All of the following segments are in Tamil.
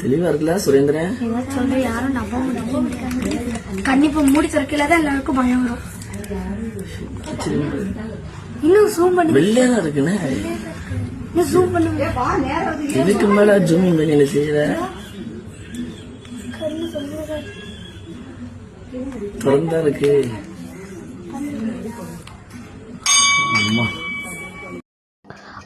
தெளிவா இருக்குல்ல சுரேந்திரன் யாரும் நம்ப கண்டிப்பா மூடி திறக்கல தான் எல்லாருக்கும் பயம் வரும். இன்னும் ஜூம் பண்ணி வெள்ளையா தான் இருக்குண்ணே. இன்னும் ஜூம் பண்ணி. இதுக்கு மேல ஜூமிங் பண்ணி செய்யற. திறந்தா இருக்கு. அம்மா.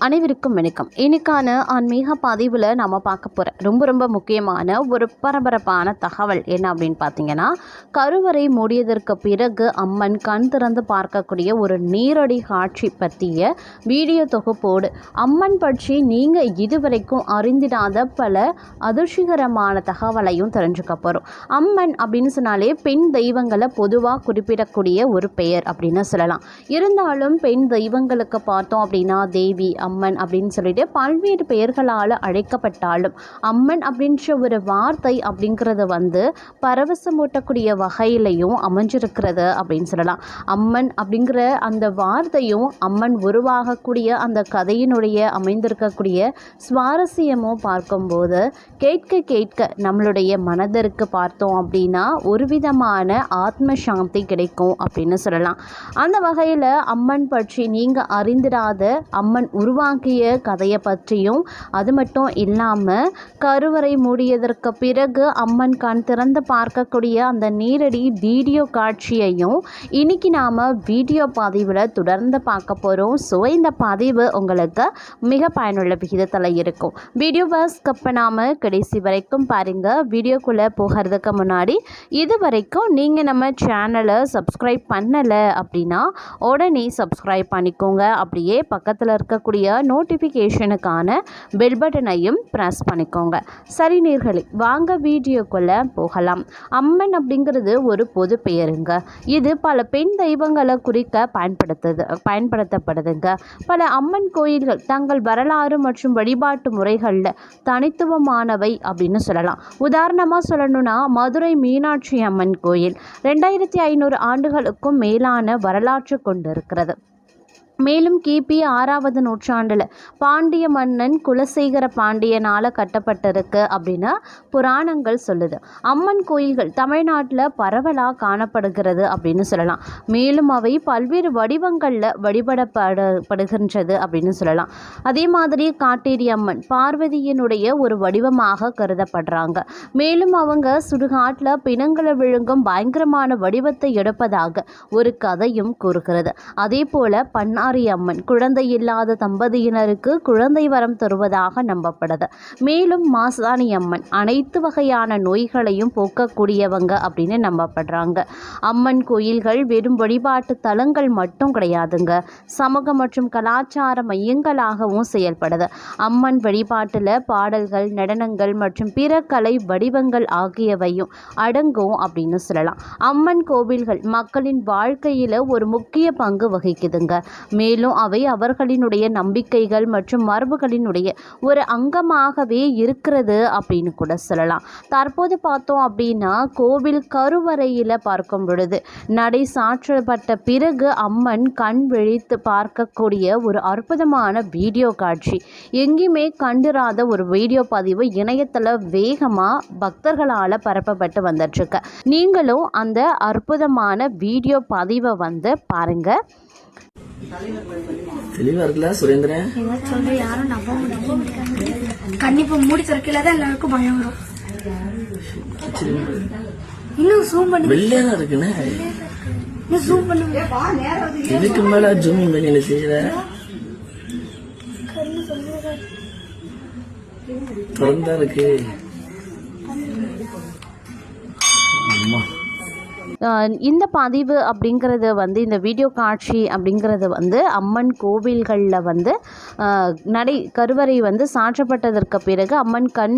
அனைவருக்கும் வணக்கம். இன்னைக்கான ஆன்மீக பதிவில் நம்ம பார்க்க போகிற ரொம்ப ரொம்ப முக்கியமான ஒரு பரபரப்பான தகவல் என்ன அப்படின்னு பார்த்தீங்கன்னா கருவறை மூடியதற்கு பிறகு அம்மன் கண் திறந்து பார்க்கக்கூடிய ஒரு நீரடி காட்சி பற்றிய வீடியோ தொகுப்போடு அம்மன் பற்றி நீங்கள் இதுவரைக்கும் அறிந்திடாத பல அதிர்ச்சிகரமான தகவலையும் தெரிஞ்சுக்க போகிறோம் அம்மன் அப்படின்னு சொன்னாலே பெண் தெய்வங்களை பொதுவாக குறிப்பிடக்கூடிய ஒரு பெயர் அப்படின்னு சொல்லலாம். இருந்தாலும் பெண் தெய்வங்களுக்கு பார்த்தோம் அப்படின்னா தேவி அம்மன் அம்மன் அப்படின்னு சொல்லிட்டு பல்வேறு பெயர்களால் அழைக்கப்பட்டாலும் அம்மன் அப்படின்ற ஒரு வார்த்தை அப்படிங்கிறது வந்து பரவசமூட்டக்கூடிய வகையிலையும் அமைஞ்சிருக்கிறது அப்படின்னு சொல்லலாம். அம்மன் அப்படிங்கிற அந்த வார்த்தையும் அம்மன் உருவாகக்கூடிய அந்த கதையினுடைய அமைந்திருக்கக்கூடிய சுவாரஸ்யமும் பார்க்கும்போது கேட்க கேட்க நம்மளுடைய மனதிற்கு பார்த்தோம் அப்படின்னா ஒரு விதமான ஆத்ம சாந்தி கிடைக்கும் அப்படின்னு சொல்லலாம். அந்த வகையில் அம்மன் பற்றி நீங்கள் அறிந்திராத அம்மன் உருவாக்கிய கதையை பற்றியும் அது மட்டும் இல்லாமல் கருவறை மூடியதற்கு பிறகு அம்மன் கண் திறந்து பார்க்கக்கூடிய அந்த நேரடி வீடியோ காட்சியையும் இன்னைக்கு நாம் வீடியோ பதிவில் தொடர்ந்து பார்க்க போகிறோம் ஸோ இந்த பதிவு உங்களுக்கு மிக பயனுள்ள விகிதத்தில் இருக்கும். வீடியோவை ஸ்கிப் பண்ணாமல் கடைசி வரைக்கும் பாருங்கள் வீடியோக்குள்ளே போகிறதுக்கு முன்னாடி இது வரைக்கும் நீங்கள் நம்ம சேனலை சப்ஸ்கிரைப் பண்ணலை அப்படின்னா உடனே சப்ஸ்கிரைப் பண்ணிக்கோங்க. அப்படியே பக்கத்தில் இருக்கக்கூடிய நோட்டிஃபிகேஷனுக்கான பெல் பட்டனையும் ப்ரெஸ் பண்ணிக்கோங்க. சரி நேர்களே வாங்க வீடியோக்குள்ளே போகலாம். அம்மன் அப்படிங்கிறது ஒரு பொது பெயருங்க. இது பல பெண் தெய்வங்களை குறிக்க பயன்படுத்துது பயன்படுத்தப்படுதுங்க. பல அம்மன் கோயில்கள் தங்கள் வரலாறு மற்றும் வழிபாட்டு முறைகளில் தனித்துவமானவை அப்படின்னு சொல்லலாம். உதாரணமாக சொல்லணும்னா மதுரை மீனாட்சி அம்மன் கோயில். ரெண்டாயிரத்தி ஐநூறு ஆண்டுகளுக்கும் மேலான வரலாற்று கொண்டிருக்கிறது. மேலும் கிபி ஆறாவது நூற்றாண்டில் பாண்டிய மன்னன் குலசேகர பாண்டியனால் கட்டப்பட்டிருக்கு அப்படின்னு புராணங்கள் சொல்லுது. அம்மன் கோயில்கள் தமிழ்நாட்டில் பரவலாக காணப்படுகிறது அப்படின்னு சொல்லலாம். மேலும் அவை பல்வேறு வடிவங்களில் வழிபடப்படப்படுகின்றது அப்படின்னு சொல்லலாம். அதே மாதிரி காட்டேரி அம்மன் பார்வதியினுடைய ஒரு வடிவமாக கருதப்படுறாங்க. மேலும் அவங்க சுடுகாட்டில் பிணங்களை விழுங்கும் பயங்கரமான வடிவத்தை எடுப்பதாக ஒரு கதையும் கூறுகிறது. அதே போல் பன்னார் அம்மன் குழந்தை இல்லாத தம்பதியினருக்கு குழந்தை வரம் தருவதாக நம்பப்படுது. மேலும் மாசாணி அம்மன் அனைத்து வகையான நோய்களையும் போக்கக்கூடியவங்க அப்படின்னு நம்பப்படுறாங்க. அம்மன் கோயில்கள் வெறும் வழிபாட்டு தலங்கள் மட்டும் கிடையாதுங்க. சமூக மற்றும் கலாச்சார மையங்களாகவும் செயல்படுது. அம்மன் வழிபாட்டில் பாடல்கள் நடனங்கள் மற்றும் பிற கலை வடிவங்கள் ஆகியவையும் அடங்கும் அப்படின்னு சொல்லலாம். அம்மன் கோவில்கள் மக்களின் வாழ்க்கையில் ஒரு முக்கிய பங்கு வகிக்குதுங்க. மேலும் அவை அவர்களினுடைய நம்பிக்கைகள் மற்றும் மரபுகளினுடைய ஒரு அங்கமாகவே இருக்கிறது அப்படின்னு கூட சொல்லலாம். தற்போது பார்த்தோம் அப்படின்னா கோவில் கருவறையில் பார்க்கும் பொழுது நடை சாற்றப்பட்ட பிறகு அம்மன் கண் விழித்து பார்க்கக்கூடிய ஒரு அற்புதமான வீடியோ காட்சி. எங்கேயுமே கண்டிராத ஒரு வீடியோ பதிவு இணையத்தில் வேகமாக பக்தர்களால் பரப்பப்பட்டு வந்துட்டுருக்கு. நீங்களும் அந்த அற்புதமான வீடியோ பதிவை வந்து பாருங்கள் தெளிவா இருக்குல்ல சுரேந்திரன் சொல்ல யாரும் நம்ப கண்டிப்பா மூடி திறக்கல தான் எல்லாருக்கும் பயம் வரும். இன்னும் ஜூம் பண்ணி. வெள்ளையா தான் இருக்குண்ணே. ஜூம் பண்ணி. இதுக்கு மேல ஜூமிங் பண்ணி என்ன செய்யற? திறந்தா இருக்கு. இந்த பதிவு அப்படிங்கிறது வந்து இந்த வீடியோ காட்சி அப்படிங்கிறது வந்து அம்மன் கோவில்களில் வந்து நடை கருவறை வந்து சாற்றப்பட்டதற்கு பிறகு அம்மன் கண்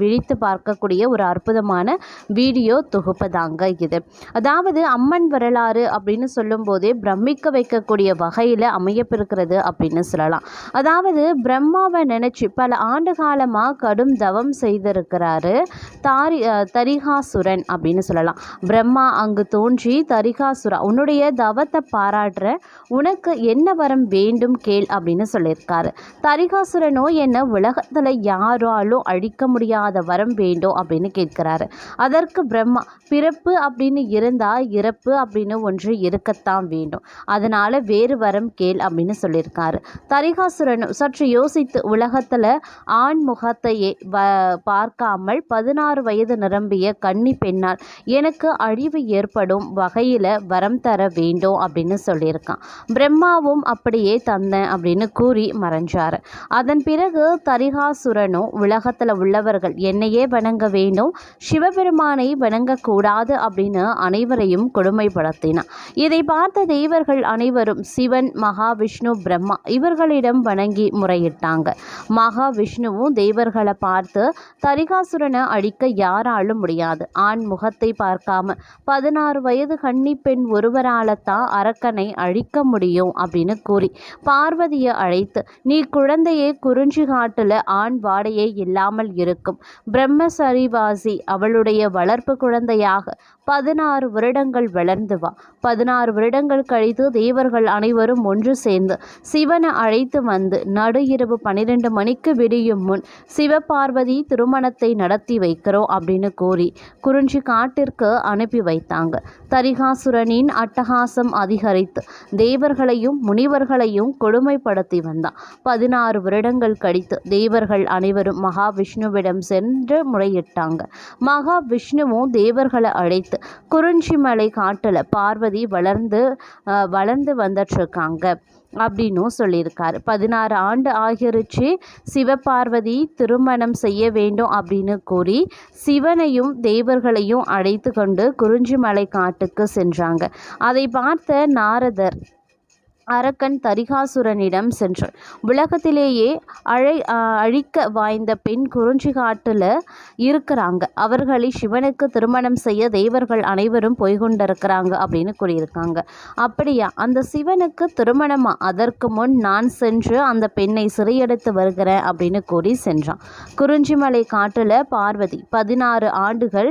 விழித்து பார்க்கக்கூடிய ஒரு அற்புதமான வீடியோ தொகுப்பு தாங்க இது. அதாவது அம்மன் வரலாறு அப்படின்னு சொல்லும்போதே பிரமிக்க வைக்கக்கூடிய வகையில் அமையப்பிருக்கிறது அப்படின்னு சொல்லலாம். அதாவது பிரம்மாவை நினச்சி பல ஆண்டு காலமாக கடும் தவம் செய்திருக்கிறாரு. தாரி தரிகாசுரன் அப்படின்னு சொல்லலாம். பிரம்மா அங்கு தோன்றி தரிகாசுரா உன்னுடைய தவத்தை பாராட்டுற உனக்கு என்ன வரம் வேண்டும் கேள் அப்படின்னு சொல்லியிருக்காரு. தரிகாசுரனோ என்ன உலகத்தில் யாராலும் அழிக்க முடியாத வரம் வேண்டும் அப்படின்னு கேட்கிறாரு. அதற்கு பிரம்மா பிறப்பு அப்படின்னு இருந்தால் இறப்பு அப்படின்னு ஒன்று இருக்கத்தான் வேண்டும். அதனால் வேறு வரம் கேள் அப்படின்னு சொல்லியிருக்காரு. தரிகாசுரனும் சற்று யோசித்து உலகத்தில் ஆண் முகத்தையே வ பார்க்காமல் பதினாறு பதினாறு வயது நிரம்பிய கன்னி பெண்ணால் எனக்கு அழிவு ஏற்படும் வகையில் வரம் தர வேண்டும் அப்படின்னு சொல்லியிருக்கான். பிரம்மாவும் அப்படியே தந்தேன் அப்படின்னு கூறி மறைஞ்சார். அதன் பிறகு தரிகாசுரனும் உலகத்தில் உள்ளவர்கள் என்னையே வணங்க வேண்டும் சிவபெருமானை வணங்கக்கூடாது அப்படின்னு அனைவரையும் கொடுமைப்படுத்தினான். இதை பார்த்த தேவர்கள் அனைவரும் சிவன் மகாவிஷ்ணு பிரம்மா இவர்களிடம் வணங்கி முறையிட்டாங்க. மகாவிஷ்ணுவும் தேவர்களை பார்த்து தரிகாசுரனை அழிக்க யாராலும் முடியாது. ஆண் முகத்தை பார்க்காம பதினாறு வயது கன்னி பெண் ஒருவரால தான் அரக்கனை அழிக்க முடியும் அப்படின்னு கூறி பார்வதியை அழைத்து நீ குழந்தையை குறிஞ்சி காட்டுல ஆண் வாடையே இல்லாமல் இருக்கும். பிரம்மசரிவாசி அவளுடைய வளர்ப்பு குழந்தையாக பதினாறு வருடங்கள் வளர்ந்து வா. பதினாறு வருடங்கள் கழித்து தேவர்கள் அனைவரும் ஒன்று சேர்ந்து சிவனை அழைத்து வந்து நடு இரவு பனிரெண்டு மணிக்கு விடியும் முன் சிவபார்வதி திருமணத்தை நடத்தி வைக்கிறோம் அப்படின்னு கூறி குறிஞ்சி காட்டிற்கு அனுப்பி வைத்தாங்க. தரிகாசுரனின் அட்டகாசம் அதிகரித்து தேவர்களையும் முனிவர்களையும் கொடுமைப்படுத்தி வந்தான். பதினாறு வருடங்கள் கழித்து தேவர்கள் அனைவரும் மகாவிஷ்ணுவிடம் சென்று முறையிட்டாங்க. மகாவிஷ்ணுவும் தேவர்களை அழைத்து குறிஞ்சி மலை காட்டில் பார்வதி வளர்ந்து அஹ், வளர்ந்து வந்துட்டுருக்காங்க. அப்படின்னும் சொல்லியிருக்காரு. பதினாறு ஆண்டு ஆகிருச்சு. சிவபார்வதி திருமணம் செய்ய வேண்டும் அப்படின்னு கூறி சிவனையும் தேவர்களையும் அழைத்து கொண்டு குறிஞ்சிமலை காட்டுக்கு சென்றாங்க. அதை பார்த்த நாரதர் அரக்கன் தரிகாசுரனிடம் சென்றான் உலகத்திலேயே அழை அழிக்க வாய்ந்த பெண் குறிஞ்சி காட்டில் இருக்கிறாங்க. அவர்களை சிவனுக்கு திருமணம் செய்ய தேவர்கள் அனைவரும் போய்கொண்டிருக்கிறாங்க அப்படின்னு கூறியிருக்காங்க. அப்படியா அந்த சிவனுக்கு திருமணமா? அதற்கு முன் நான் சென்று அந்த பெண்ணை சிறையெடுத்து வருகிறேன் அப்படின்னு கூறி சென்றான். குறிஞ்சிமலை காட்டில் பார்வதி பதினாறு ஆண்டுகள்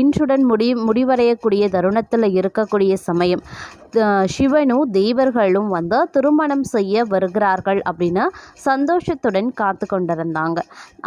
இன்றுடன் முடி முடிவடையக்கூடிய தருணத்தில் இருக்கக்கூடிய சமயம். சிவனு தெய்வ நண்பர்களும் வந்து திருமணம் செய்ய வருகிறார்கள் அப்படின்னு சந்தோஷத்துடன் காத்து கொண்டிருந்தாங்க.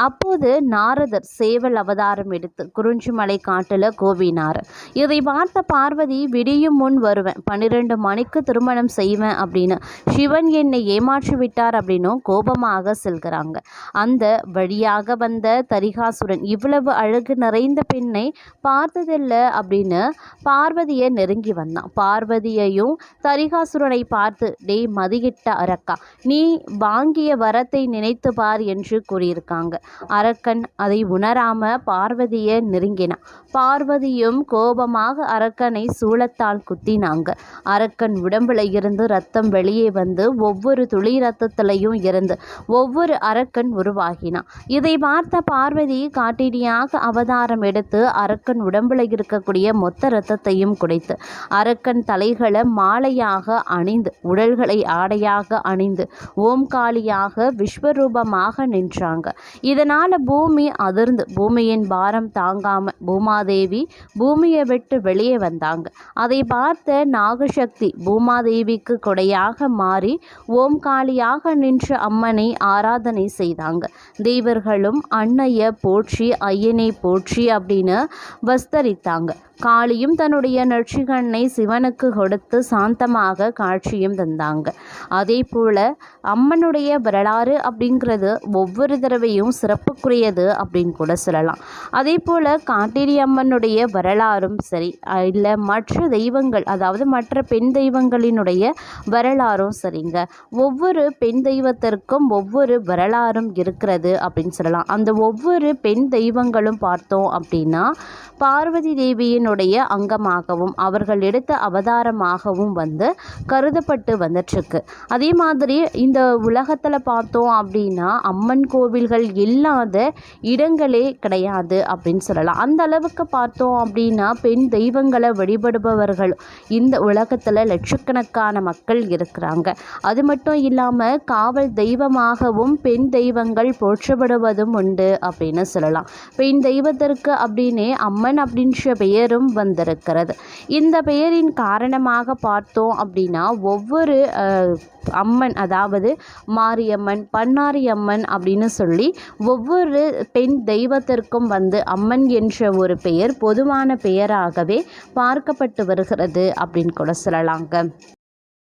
அப்போது நாரதர் சேவல் அவதாரம் எடுத்து குறிஞ்சிமலை காட்டில் கோவினார். இதை பார்த்த பார்வதி விடியும் முன் வருவேன். பன்னிரெண்டு மணிக்கு திருமணம் செய்வேன் அப்படின்னு சிவன் என்னை ஏமாற்றி விட்டார் அப்படின்னும் கோபமாக செல்கிறாங்க. அந்த வழியாக வந்த தரிகாசுரன் இவ்வளவு அழகு நிறைந்த பெண்ணை பார்த்ததில்லை அப்படின்னு பார்வதியை நெருங்கி வந்தான். பார்வதியையும் தரிகாசுரனை பார்த்து டேய் மதிகிட்ட அரக்கா நீ வாங்கிய வரத்தை நினைத்து பார் என்று கூறியிருக்காங்க. அரக்கன் அதை உணராம பார்வதியை நெருங்கினான் பார்வதியும் கோபமாக அரக்கனை சூளத்தால் குத்தினாங்க. அரக்கன் உடம்புல இருந்து ரத்தம் வெளியே வந்து ஒவ்வொரு துளி ரத்தத்திலையும் இருந்து ஒவ்வொரு அரக்கன் உருவாகினான் இதை பார்த்த பார்வதி காட்டினியாக அவதாரம் எடுத்து அரக்கன் உடம்புல இருக்கக்கூடிய மொத்த ரத்தத்தையும் குடைத்து அரக்கன் தலைகளை மாலையாக அணி அணிந்து உடல்களை ஆடையாக அணிந்து ஓம்காளியாக விஸ்வரூபமாக நின்றாங்க. இதனால் பூமி அதிர்ந்து பூமியின் பாரம் தாங்காம பூமாதேவி பூமியை விட்டு வெளியே வந்தாங்க. அதை பார்த்த நாகசக்தி பூமாதேவிக்கு கொடையாக மாறி ஓம்காளியாக நின்ற அம்மனை ஆராதனை செய்தாங்க. தேவர்களும் அன்னைய போற்றி ஐயனை போற்றி அப்படின்னு வஸ்தரித்தாங்க. காளியும் தன்னுடைய நெற்றிகண்ணை சிவனுக்கு கொடுத்து சாந்தமாக காட்சியும் தந்தாங்க. அதே போல் அம்மனுடைய வரலாறு அப்படிங்கிறது ஒவ்வொரு தடவையும் சிறப்புக்குரியது அப்படின்னு கூட சொல்லலாம். அதே போல் காட்டேரி அம்மனுடைய வரலாறும் சரி இல்லை மற்ற தெய்வங்கள் அதாவது மற்ற பெண் தெய்வங்களினுடைய வரலாறும் சரிங்க. ஒவ்வொரு பெண் தெய்வத்திற்கும் ஒவ்வொரு வரலாறும் இருக்கிறது அப்படின்னு சொல்லலாம். அந்த ஒவ்வொரு பெண் தெய்வங்களும் பார்த்தோம் அப்படின்னா பார்வதி தேவியினுடைய அங்கமாகவும் அவர்கள் எடுத்த அவதாரமாகவும் வந்து கருதப்பட்டு வந்துட்டுருக்கு. அதே மாதிரி இந்த உலகத்தில் பார்த்தோம் அப்படின்னா அம்மன் கோவில்கள் இல்லாத இடங்களே கிடையாது அப்படின்னு சொல்லலாம். அந்த அளவுக்கு பார்த்தோம் அப்படின்னா பெண் தெய்வங்களை வழிபடுபவர்கள் இந்த உலகத்தில் லட்சக்கணக்கான மக்கள் இருக்கிறாங்க. அது மட்டும் இல்லாமல் காவல் தெய்வமாகவும் பெண் தெய்வங்கள் போற்றப்படுவதும் உண்டு அப்படின்னு சொல்லலாம். பெண் தெய்வத்திற்கு அப்படின்னே அம்மன் அப்படின்ற பெயரும் வந்திருக்கிறது. இந்த பெயரின் காரணமாக பார்த்தோம் அப்படின்னா ஒவ்வொரு அம்மன் அதாவது மாரியம்மன் பன்னாரியம்மன் அப்படின்னு சொல்லி ஒவ்வொரு பெண் தெய்வத்திற்கும் வந்து அம்மன் என்ற ஒரு பெயர் பொதுவான பெயராகவே பார்க்கப்பட்டு வருகிறது அப்படின்னு கூட சொல்லலாங்க.